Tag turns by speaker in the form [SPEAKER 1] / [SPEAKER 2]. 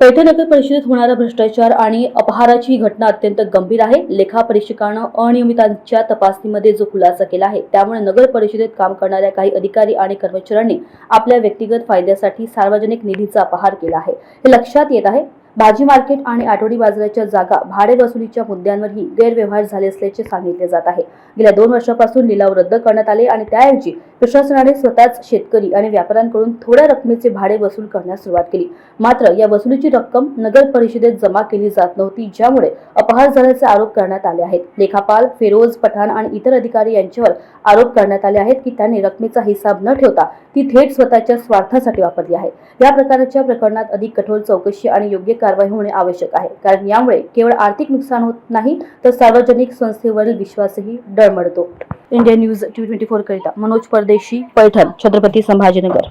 [SPEAKER 1] पैठण नगर परिषदेत होणारा भ्रष्टाचार आणि अपहाराची ही घटना अत्यंत गंभीर आहे. लेखापरीक्षकानं अनियमितांच्या तपासणीमध्ये जो खुलासा केला आहे त्यामुळे नगर परिषदेत काम करणाऱ्या काही अधिकारी आणि कर्मचाऱ्यांनी आपल्या व्यक्तिगत फायद्यासाठी सार्वजनिक निधीचा अपहार केला आहे. हे लक्षात येत आहे. भाजी मार्केट आणि आठवडी बाजाराच्या जागा भाडे वसुलीच्या मुद्द्यांवरही गैरव्यवहार झाले असल्याचे सांगितले जात आहे. गेल्या दोन वर्षापासून लिलाव रद्द करण्यात आले आणि त्याऐवजी प्रशासनाने स्वतःच शेतकरी आणि व्यापाऱ्यांकडून थोड्या रकमेचे भाडे वसूल करण्यास सुरुवात केली. मात्र या वसुलीची रक्कम नगर परिषदेत जमा केली जात नव्हती ज्यामुळे अपहार झाल्याचे आरोप करण्यात आले आहेत. लेखापाल फेरोज पठाण आणि इतर अधिकारी यांच्यावर आरोप करण्यात आले आहेत की त्यांनी रकमेचा हिसाब न ठेवता ती थेट स्वतःच्या स्वार्थासाठी वापरली आहे. या प्रकारच्या प्रकरणात अधिक कठोर चौकशी आणि योग्य कारवाई होणे आवश्यक आहे. कारण यामुळे केवळ आर्थिक नुकसान होत नाही तर सार्वजनिक संस्थेवरील विश्वासही डळमळतो India news T twenty four करिता मनोज परदेशी पैठण छत्रपती संभाजीनगर.